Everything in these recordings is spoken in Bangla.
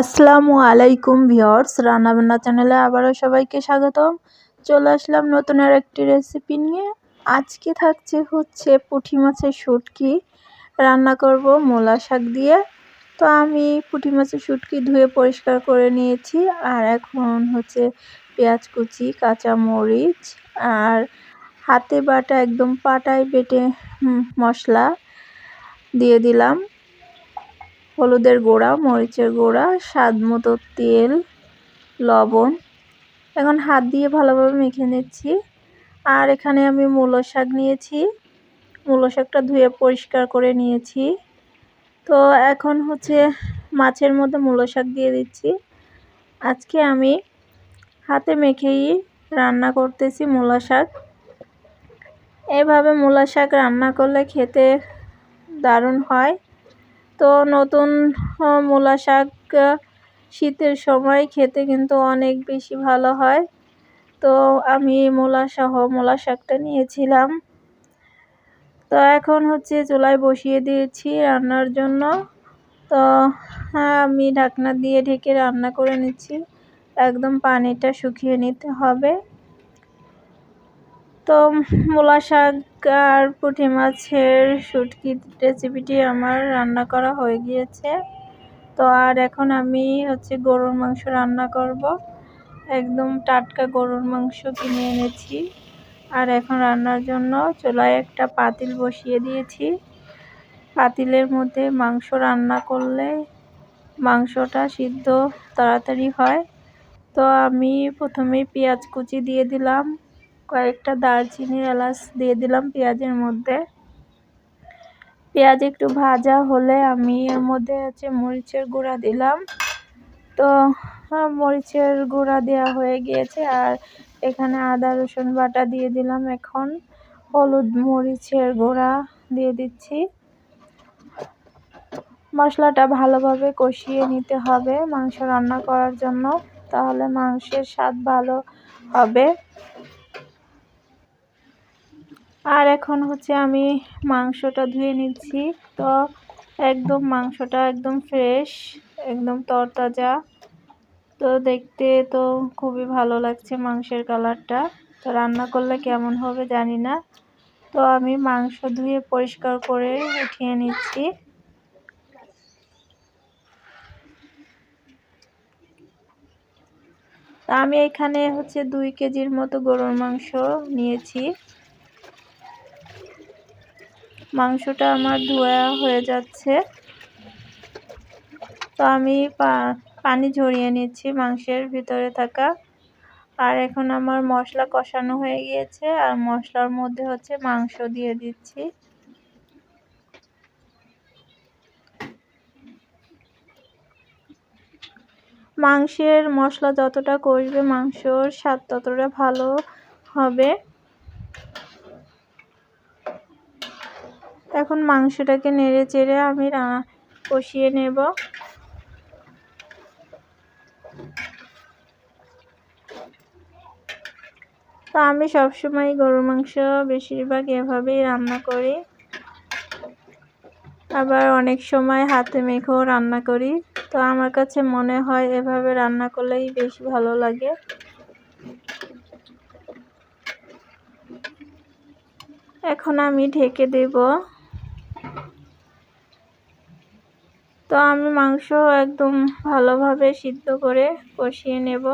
আসসালামু আলাইকুম ভিওর্স রান্নাবান্না চ্যানেলে আবারও সবাইকে স্বাগতম। চলে আসলাম নতুন আর একটি রেসিপি নিয়ে। আজকে থাকছে হচ্ছে পুঁটি মাছের শুটকি। রান্না করব মূলা শাক দিয়ে। তো আমি পুঁটি মাছের শুটকি ধুয়ে পরিষ্কার করে নিয়েছি। আর এখন হচ্ছে পেঁয়াজ কুচি, কাঁচা মরিচ আর হাতে বাটা একদম পাটায় বেটে মশলা দিয়ে দিলাম। হলুদের গুঁড়া, মরিচের গুঁড়া, স্বাদ মতো তেল, লবণ। এখন হাত দিয়ে ভালোভাবে মেখে নিচ্ছি। আর এখানে আমি মূলো শাক নিয়েছি। মূলো শাকটা ধুয়ে পরিষ্কার করে নিয়েছি। তো এখন হচ্ছে মাছের মধ্যে মূলো শাক দিয়ে দিচ্ছি। আজকে আমি হাতে মেখেই রান্না করতেছি মূলা শাক। এভাবে মূলা শাক রান্না করলে খেতে দারুণ হয়। তো নতুন মূলা শাক শীতের সময় খেতে কিন্তু অনেক বেশি ভালো হয়। তো আমি মূলা সহ মূলা শাকটা নিয়েছিলাম। তো এখন হচ্ছে চুলায় বসিয়ে দিয়েছি রান্নার জন্য। তো হ্যাঁ আমি ঢাকনা দিয়ে ঢেকে রান্না করে নিচ্ছি। একদম পানিটা শুকিয়ে নিতে হবে। তো মূলা শাক আর পুঁটি মাছের শুটকি রেসিপিটি আমার রান্না করা হয়ে গিয়েছে। তো আর এখন আমি হচ্ছে গরুর মাংস রান্না করব। একদম টাটকা গরুর মাংস কিনে এনেছি। আর এখন রান্নার জন্য চুলায় একটা পাতিল বসিয়ে দিয়েছি। পাতিলের মধ্যে মাংস রান্না করলে মাংসটা সিদ্ধ, তাড়াতাড়ি হয়। তো আমি প্রথমে পেঁয়াজ কুচি দিয়ে দিলাম। কয়েকটা দারচিনি এলাচ দিয়ে দিলাম পেঁয়াজের মধ্যে। পেঁয়াজ একটু ভাজা হলে আমি এর মধ্যে হচ্ছে মরিচের গুঁড়া দিলাম। তো মরিচের গুঁড়া দেওয়া হয়ে গিয়েছে আর এখানে আদা, রসুন বাটা দিয়ে দিলাম এখন। হলুদ মরিচের গুঁড়া দিয়ে দিচ্ছি। মশলাটা ভালোভাবে কষিয়ে নিতে হবে মাংস রান্না করার জন্য, তাহলে মাংসের স্বাদ ভালো হবে। আর এখন হচ্ছে আমি মাংসটা ধুয়ে নিচ্ছি। তো একদম মাংসটা একদম ফ্রেশ একদম তরতাজা। তো দেখতে তো খুবই ভালো লাগছে মাংসের কালারটা তো রান্না করলে কেমন হবে জানি না। তো আমি মাংস ধুয়ে পরিষ্কার করে উঠিয়ে নিচ্ছি। আমি এখানে হচ্ছে দুই কেজির মতো গরুর মাংস নিয়েছি। মাংসটা আমার ধোয়া হয়ে যাচ্ছে। তো আমি পানি ঝরিয়ে নিচ্ছি মাংসের ভিতরে থাকা। আর এখন আমার মশলা কষানো হয়ে গিয়েছে, আর মশলার মধ্যে হচ্ছে মাংস দিয়ে দিচ্ছি। মাংসের মশলা যতটা কষবে, মাংসর স্বাদ ততটা ভালো হবে। এখন মাংসটাকে নেড়ে চেড়ে আমি কষিয়ে নেব। তো আমি সবসময় গরুর মাংস বেশিরভাগ এভাবেই রান্না করি। আবার অনেক সময় হাতে মেখেও রান্না করি। তো আমার কাছে মনে হয় এভাবে রান্না করলেই বেশি ভালো লাগে। এখন আমি ঢেকে দেব। তো আমি মাংস একদম ভালোভাবে সিদ্ধ করে কষিয়ে নেব।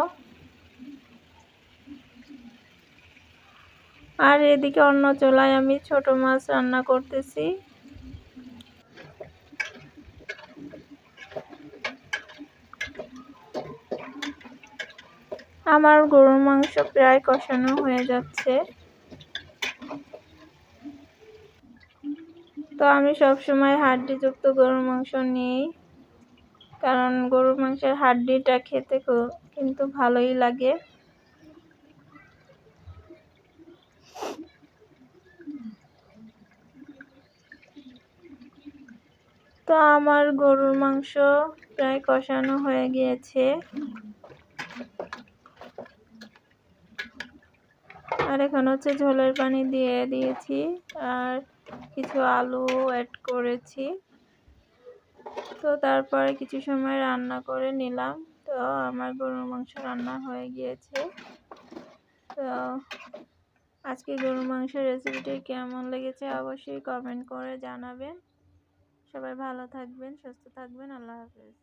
আর এদিকে অন্য চোলায় আমি ছোট মাছ রান্না করতেছি। আমার গরুর মাংস প্রায় কষানো হয়ে যাচ্ছে। তো আমি সবসময় হাড্ডিযুক্ত গরুর মাংস নিই কারণ গরুর মাংসের হাড্ডিটা খেতে কিন্তু ভালোই লাগে। তো আমার গরুর মাংস প্রায় কষানো হয়ে গিয়েছে। আর এখন হচ্ছে ঝোলের পানি দিয়ে দিয়েছি, আর কিছু আলু অ্যাড করেছি। তো তারপরে কিছু সময় রান্না করে নিলাম। তো আমার গরুর মাংস রান্না হয়ে গিয়েছে। তো আজকে গরুর মাংসের রেসিপিটি কেমন লেগেছে অবশ্যই কমেন্ট করে জানাবেন। সবাই ভালো থাকবেন, সুস্থ থাকবেন, আল্লাহ হাফেজ।